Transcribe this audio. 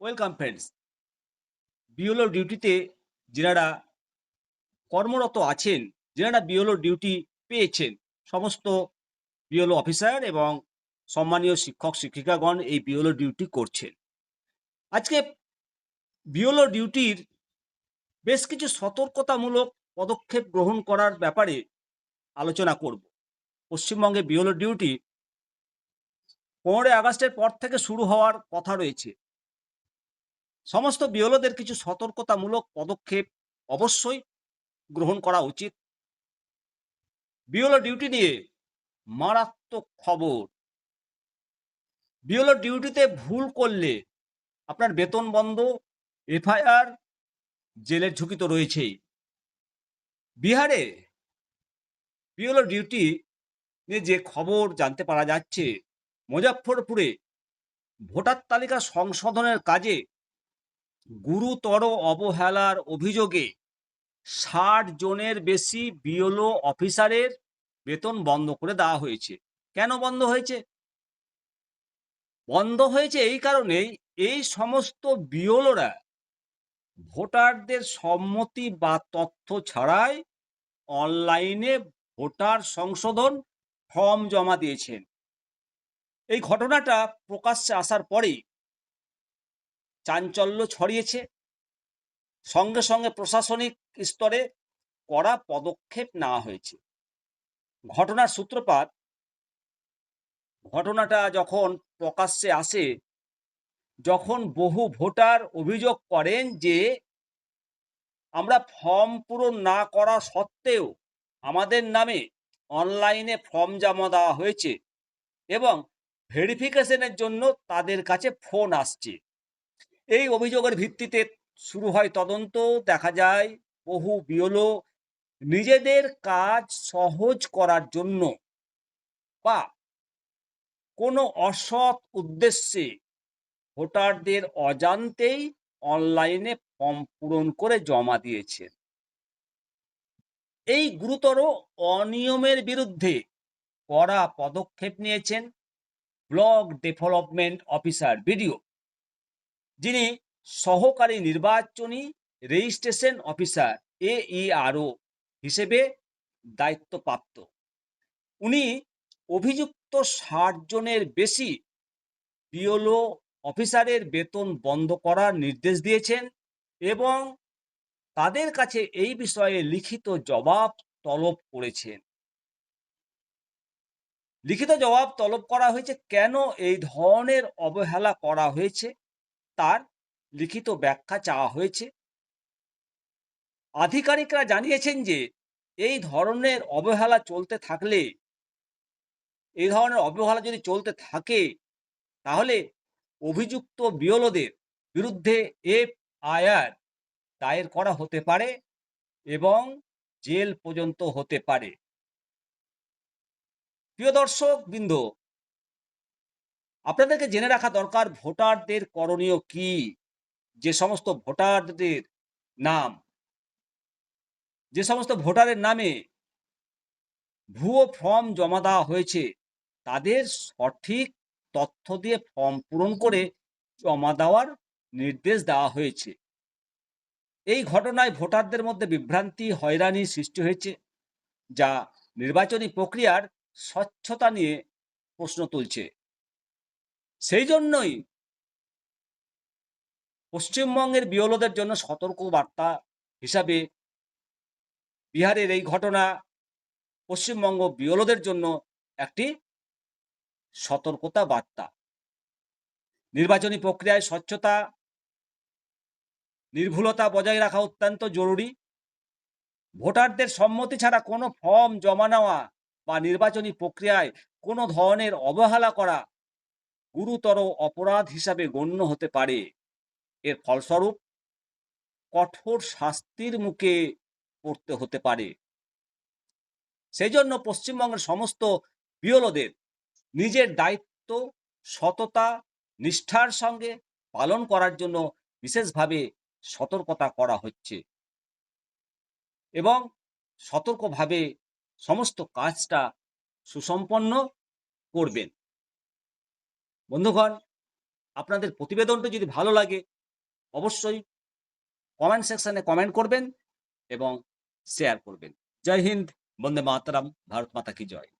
Welcome friends বিওলো ডিউটিতে যেনারা কর্মরত আছেন যেনারা বিওলো ডিউটি পেয়েছেন, সমস্ত বিওলো অফিসার এবং সম্মানীয় শিক্ষক, শিক্ষিকাগণ এই বিওলো ডিউটি করছেন। আজকে বিওলো ডিউটির বেশ কিছু সতর্কতামূলক পদক্ষেপ গ্রহণ করার ব্যাপারে আলোচনা করব। পশ্চিমবঙ্গে বিওলো ডিউটি পনেরোই আগস্টের পর থেকে শুরু হওয়ার কথা রয়েছে। সমস্ত বিওলোদের কিছু সতর্কতামূলক পদক্ষেপ অবশ্যই গ্রহণ করা উচিত। বিওলো ডিউটি নিয়ে মারাত্মক খবর। বিওলো ডিউটিতে ভুল করলে আপনার বেতন বন্ধ, এফআইআর জেলের ঝুঁকি তো রয়েছেই। বিহারে বিওলো ডিউটি নিয়ে যে খবর জানতে পারা যাচ্ছে, মুজাফফরপুরে ভোটার তালিকা সংশোধনের কাজে গুরুতর অবহেলার অভিযোগে ষাট জনের বেশি বিএলও অফিসারের বেতন বন্ধ করে দেওয়া হয়েছে। কেন বন্ধ হয়েছে? বন্ধ হয়েছে এই কারণেই এই সমস্ত বিওলোরা ভোটারদের সম্মতি বা তথ্য ছাড়াই অনলাইনে ভোটার সংশোধন ফর্ম জমা দিয়েছেন। এই ঘটনাটা প্রকাশ্যে আসার পরেই চাঞ্চল্য ছড়িয়েছে। সঙ্গে সঙ্গে প্রশাসনিক স্তরে কড়া পদক্ষেপ নেওয়া হয়েছে। ঘটনার সূত্রপাত, ঘটনাটা যখন প্রকাশ্যে আসে, যখন বহু ভোটার অভিযোগ করেন যে, আমরা ফর্ম পূরণ না করা সত্ত্বেও আমাদের নামে অনলাইনে ফর্ম জমা দেওয়া হয়েছে এবং ভেরিফিকেশনের জন্য তাদের কাছে ফোন আসছে। এই অভিযোগের ভিত্তিতে শুরু হয় তদন্ত, দেখা যায় বহু বিওলো নিজেদের কাজ সহজ করার জন্য বা কোনো অসৎ উদ্দেশ্যে ভোটারদের অজান্তেই অনলাইনে ফর্ম পূরণ করে জমা দিয়েছেন। এই গুরুতর অনিয়মের বিরুদ্ধে কড়া পদক্ষেপ নিয়েছেন ব্লক ডেভেলপমেন্ট অফিসার বিডিও। যিনি সহকারী নির্বাচনী রেজিস্ট্রেশন অফিসার এইআরও হিসেবে দায়িত্বপ্রাপ্ত। উনি অভিযুক্ত ষাট জনের বেশি বিওলো অফিসারের বেতন বন্ধ করার নির্দেশ দিয়েছেন এবং তাদের কাছে এই বিষয়ে লিখিত জবাব তলব করেছেন। লিখিত জবাব তলব করা হয়েছে, কেন এই ধরনের অবহেলা করা হয়েছে? তার লিখিত ব্যাখ্যা চাওয়া হয়েছে। আধিকারিকরা জানিয়েছেন যে, এই ধরনের অবহেলা চলতে থাকলে, এই ধরনের অবহেলা যদি চলতে থাকে, তাহলে অভিযুক্ত বিওলোদের বিরুদ্ধে এফ এফআইআর দায়ের করা হতে পারে এবং জেল পর্যন্ত হতে পারে। প্রিয় দর্শক বৃন্দ আপনাদেরকে জেনে রাখা দরকার, ভোটারদের করণীয় কি? যে সমস্ত ভোটারদের নাম, যে সমস্ত ভোটারের নামে ভুয়ো ফর্ম জমা দেওয়া হয়েছে, তাদের সঠিক তথ্য দিয়ে ফর্ম পূরণ করে জমা দেওয়ার নির্দেশ দেওয়া হয়েছে। এই ঘটনায় ভোটারদের মধ্যে বিভ্রান্তি, হয়রানি সৃষ্টি হয়েছে, যা নির্বাচনী প্রক্রিয়ার স্বচ্ছতা নিয়ে প্রশ্ন তুলছে। সেই জন্যই পশ্চিমবঙ্গের বিওলোদের জন্য সতর্ক বার্তা হিসাবে বিহারের এই ঘটনা পশ্চিমবঙ্গ বিওলোদের জন্য একটি সতর্কতা বার্তা নির্বাচনী প্রক্রিয়ায় স্বচ্ছতা, নির্ভুলতা বজায় রাখা অত্যন্ত জরুরি। ভোটারদের সম্মতি ছাড়া কোনো ফর্ম জমা নেওয়া বা নির্বাচনী প্রক্রিয়ায় কোনো ধরনের অবহেলা করা গুরুতর অপরাধ হিসাবে গণ্য হতে পারে। এর ফলস্বরূপ কঠোর শাস্তির মুখে পড়তে হতে পারে। সেই জন্য পশ্চিমবঙ্গের সমস্ত বিওলোদের নিজের দায়িত্ব, সততা, নিষ্ঠার সঙ্গে পালন করার জন্য বিশেষভাবে সতর্কতা করা হচ্ছে এবং সতর্কভাবে সমস্ত কাজটা সুসম্পন্ন করবেন। বন্ধুগণ আপনাদের প্রতিবেদনটা যদি ভালো লাগে অবশ্যই কমেন্ট সেকশনে কমেন্ট করবেন এবং শেয়ার করবেন। জয় হিন্দ, বন্দে মাতরম, ভারত মাতা কি জয়।